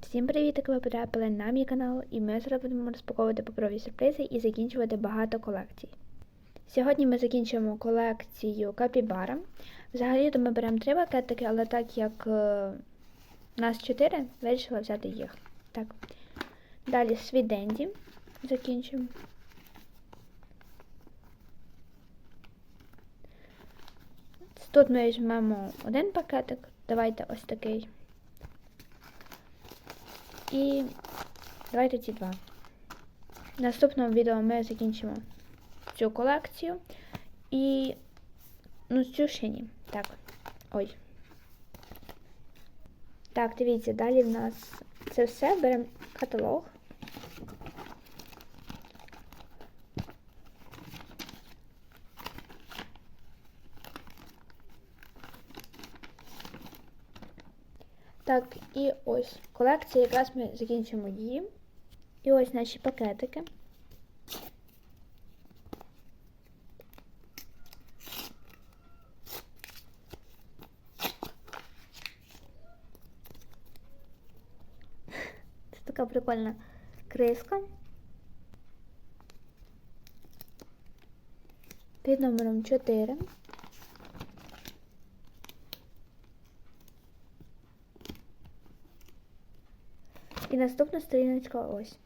Всім привіт! Ви потрапили на мій канал, і ми зараз будемо розпаковувати паперові сюрпризи і закінчувати багато колекцій. Сьогодні ми закінчуємо колекцію Капібара. Взагалі то ми беремо три пакетики, але так як е, нас чотири, вирішила взяти їх. Так. Далі Dandy закінчуємо. Тут ми візьмемо один пакетик. Давайте ось такий. І давайте ці два. В наступному відео ми закінчимо цю колекцію. І ну, цю ще ні. Так. Ой. Так, дивіться, далі в нас це все. Беремо каталог. Так, і ось колекція, якраз ми закінчимо її. І ось наші пакетики. Це така прикольна криска. Під номером 4. Наступна сторіночка ось.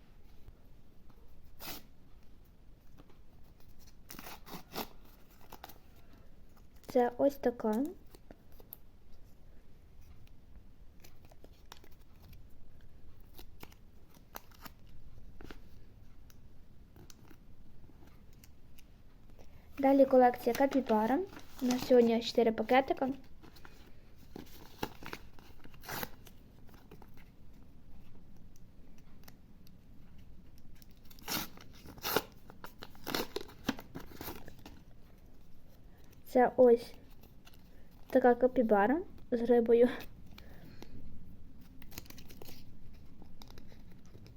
Це ось така. Далі колекція Капібара. У нас сьогодні 4 пакетика. Це ось така капібара з рибою.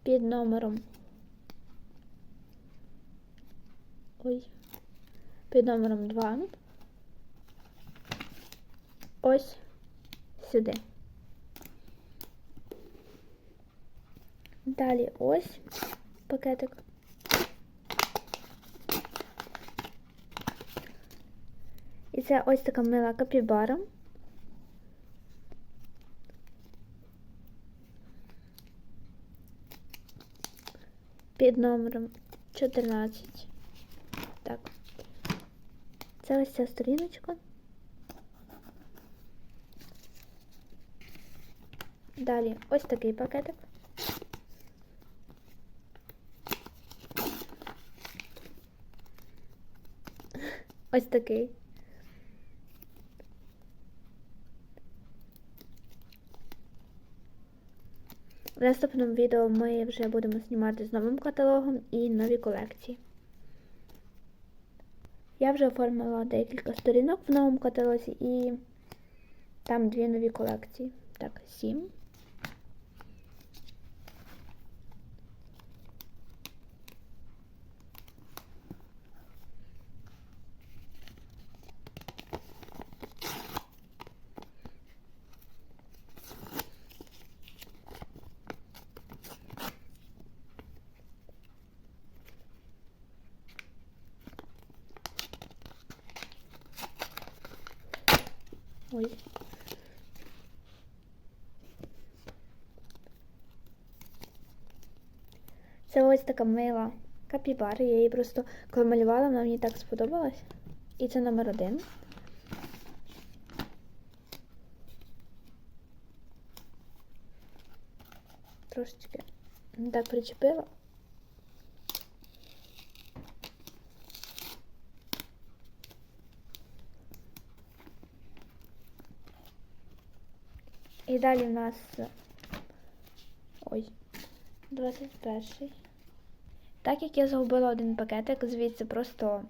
Під номером. Ой. Під номером 2. Ось сюди. Далі ось пакетик. І це ось така мила капібара. Під номером 14. Так. Це ось ця сторіночка. Далі ось такий пакетик. Ось такий. В наступному відео ми вже будемо знімати з новим каталогом і нові колекції. Я вже оформила декілька сторінок в новому каталозі і там дві нові колекції. Так, сім. Ой. Це ось така мила капібара. Я її просто коли малювала, вона мені так сподобалась. І це номер один. Трошечки не так причепила. І далі в нас ой, 21. Так як я загубила один пакетик, звідси просто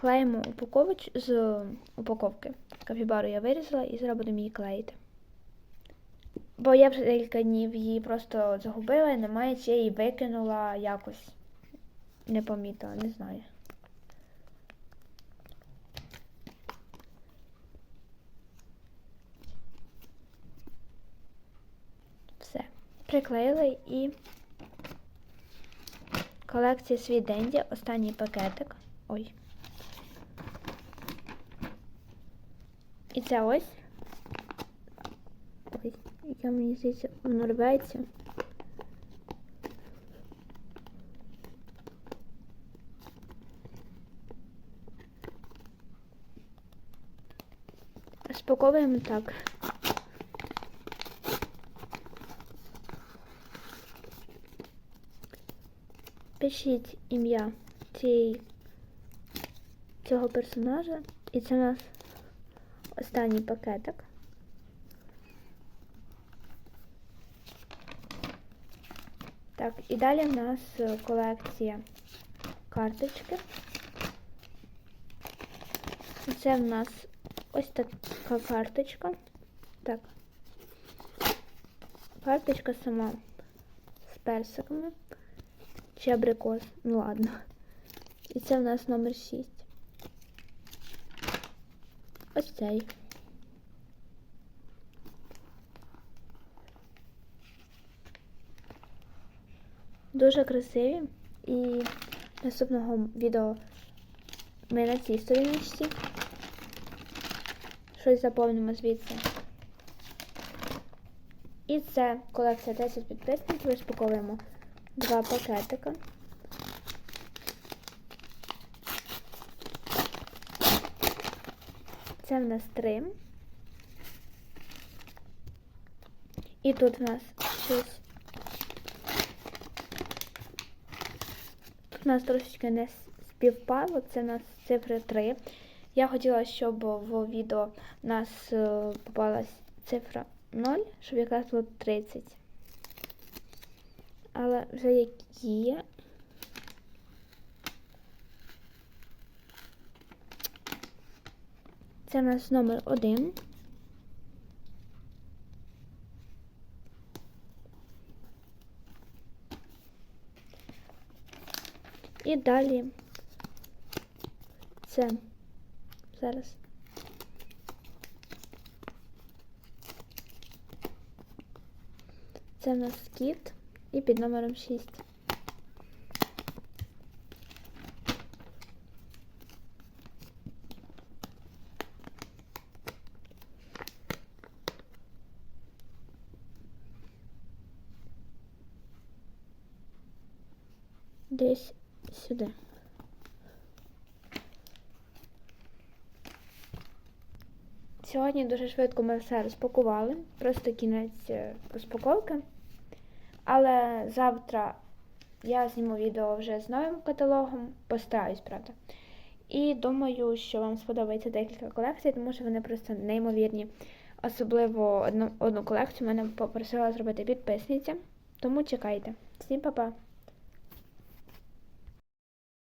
клеїмо упакович з упаковки. Капібару я вирізала і зараз будемо її клеїти. Бо я вже декілька днів її просто загубила і немає, чи я її викинула якось. Не помітила, не знаю. Приклеїли і колекція свій Денді, останній пакетик. Ой. І це ось. Ой, я мені здається, воно рветься. Розпаковуємо так. Пишіть ім'я цієї цього персонажа. І це у нас останній пакетик. Так, і далі в нас е, колекція карточки. Це в нас ось така карточка. Так. Карточка сама з персиками. Чи абрикос. Ну ладно. І це в нас номер 6. Ось цей. Дуже красиві. І наступного відео ми на цій сторіночці щось заповнимо звідси. І це колекція 10 підписників. Розпаковуємо два пакетика. Це в нас три. І тут в нас щось. Тут у нас трошечки не співпало, це в нас цифри 3. Я хотіла, щоб в відео у нас е, попалась цифра 0, щоб якраз було 30. Але вже як є. Це у нас номер 1. І далі це зараз. Це у нас кіт і під номером 6. Десь сюди. Сьогодні дуже швидко ми все розпакували, просто кінець е, розпаковки. Але завтра я зніму відео вже з новим каталогом, постараюсь, правда. І думаю, що вам сподобається декілька колекцій, тому що вони просто неймовірні. Особливо одну, одну колекцію мене попросила зробити підписниця. Тому чекайте. Всім па-па!